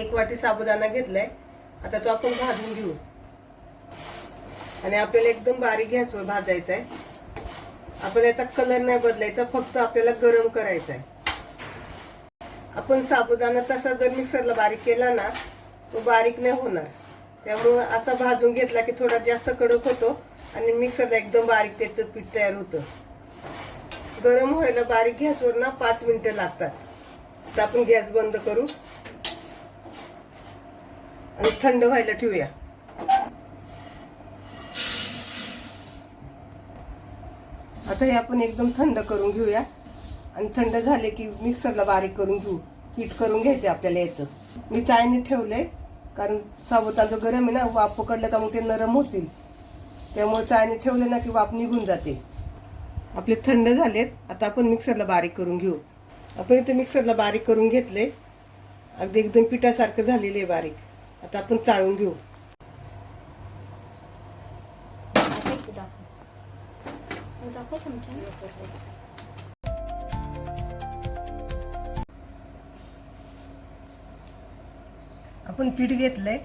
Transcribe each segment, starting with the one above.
एक वाटी साबुदाणा घेतलाय. आता तो आपण भाजून घेऊ. आणि आपल्याला एकदम बारीक गॅसवर भाजायचा आहे आपण याचा कलर नाही बदलायचा फक्त आपल्याला गरम करायचा आहे आपण साबुदाणा तसा जर मिक्सरला बारीक केला ना तो बारीक नाही होणार. त्यामुळं असा भाजून घेतला की थोडा जास्त कडक होतो आणि मिक्सरला एकदम बारीक त्याचं पीठ तयार होतं. गरम व्हायला बारीक गॅसवर ना पाच मिनिटं लागतात. आता आपण गॅस बंद करू. आणि थंड व्हायला ठेवूया. आता हे आपण एकदम थंड करून घेऊया. आणि थंड झाले की मिक्सरला बारीक करून घेऊ. पीठ करून घ्यायचे आपल्याला याचं. मी चाळणी ठेवलंय कारण साबुतांचं गरम आहे ना वाफ पकडलं का मग ते नरम होतील. त्यामुळे चाळणी ठेवले ना की वाफ निघून जाते. आपले थंड झालेत आता आपण मिक्सरला बारीक करून घेऊ. आपण इथे मिक्सरला बारीक करून घेतले अगदी एकदम पिठासारखं झालेलं आहे बारीक. आता आपण चाळून घेऊ. आपण पीठ घेतलंय.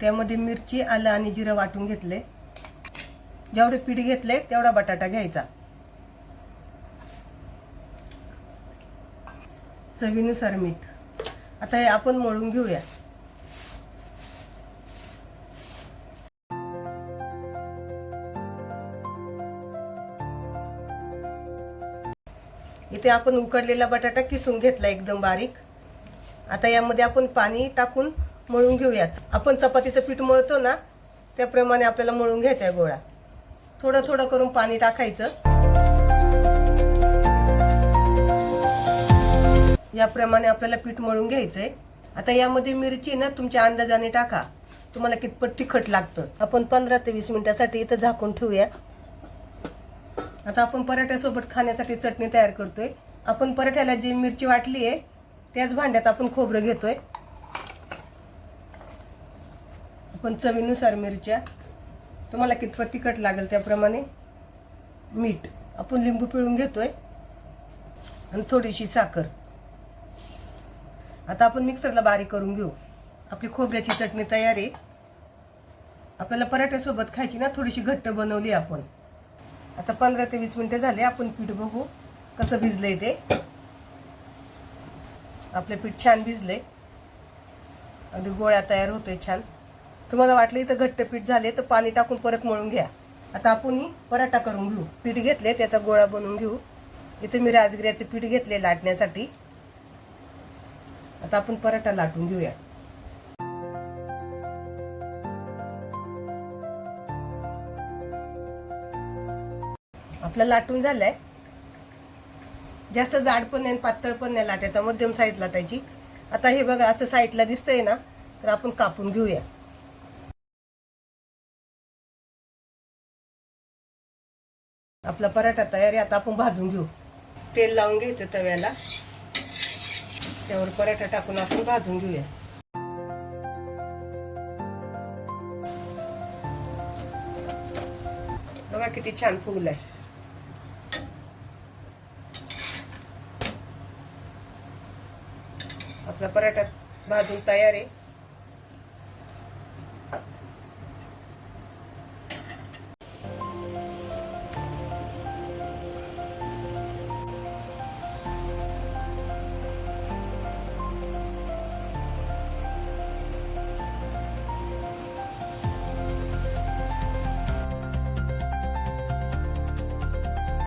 त्यामध्ये मिरची आलं आणि जिरं वाटून घेतले जेवढे पीठ घेतले तेवढा बटाटा घ्यायचा. चवीनुसार मीठ. आता हे आपण मळून घेऊया. इथे आपण उकडलेला बटाटा किसून घेतला एकदम बारीक. आता यामध्ये आपण पाणी टाकून मळून घेऊयाच आपण चपातीचं पीठ मळतो ना त्याप्रमाणे आपल्याला मळून घ्यायचा आहे गोळा. थोडं थोडं करून पाणी टाकायचं. याप्रमाणे आपल्याला पीठ मळून घ्यायचंय. आता यामध्ये मिरची ना तुमच्या अंदाजाने टाका. तुम्हाला कितपत तिखट लागतं. आपण पंधरा ते वीस मिनिटासाठी इथं झाकून ठेवूया. आता आपण पराठ्यासोबत खाण्यासाठी चटणी तयार करतोय. आपण पराठ्याला जी मिरची वाटली आहे त्याच भांड्यात आपण खोबरं घेतोय. आपण चवीनुसार मिरच्या. तुम्हाला कितपत तिखट लागेल त्याप्रमाणे. मीठ. आपण लिंबू पिळून घेतोय. आणि थोडीशी साखर. आता आपण मिक्सरला बारीक करून घेऊ. आपली खोबऱ्याची चटणी तयार आहे. आपल्याला पराठ्यासोबत खायची ना थोडीशी घट्ट बनवली आपण. आता पंधरा ते वीस मिनिटं झाले आपण पीठ बघू कसं भिजलंय ते. आपलं पीठ छान भिजले अगदी गोळ्या तयार होतोय छान. तुम्हाला वाटलं इथं घट्ट पीठ झाले तर पाणी टाकून परत मळून घ्या. आता आपण पराठा करून घेऊ. पीठ घेतले त्याचा गोळा बनवून घेऊ. इथे मी राजगिऱ्याचे पीठ घेतले लाटण्यासाठी. आता आपण पराठा लाटून घेऊया. आपला लाटून झालाय. जास्त जाड पण नाही आणि पातळ पण नाही लाटायचा मध्यम साईज लाटायची. आता हे बघा असं साईडला दिसतंय ना तर आपण कापून घेऊया. आपला पराठा तयार आहे आता आपण भाजून घेऊ. तेल लावून घ्यायचं तव्याला. त्यावर पराठा टाकून आपण भाजून घेऊया. बघा किती छान फुगलाय. आपला पराठा भाजून तयार आहे.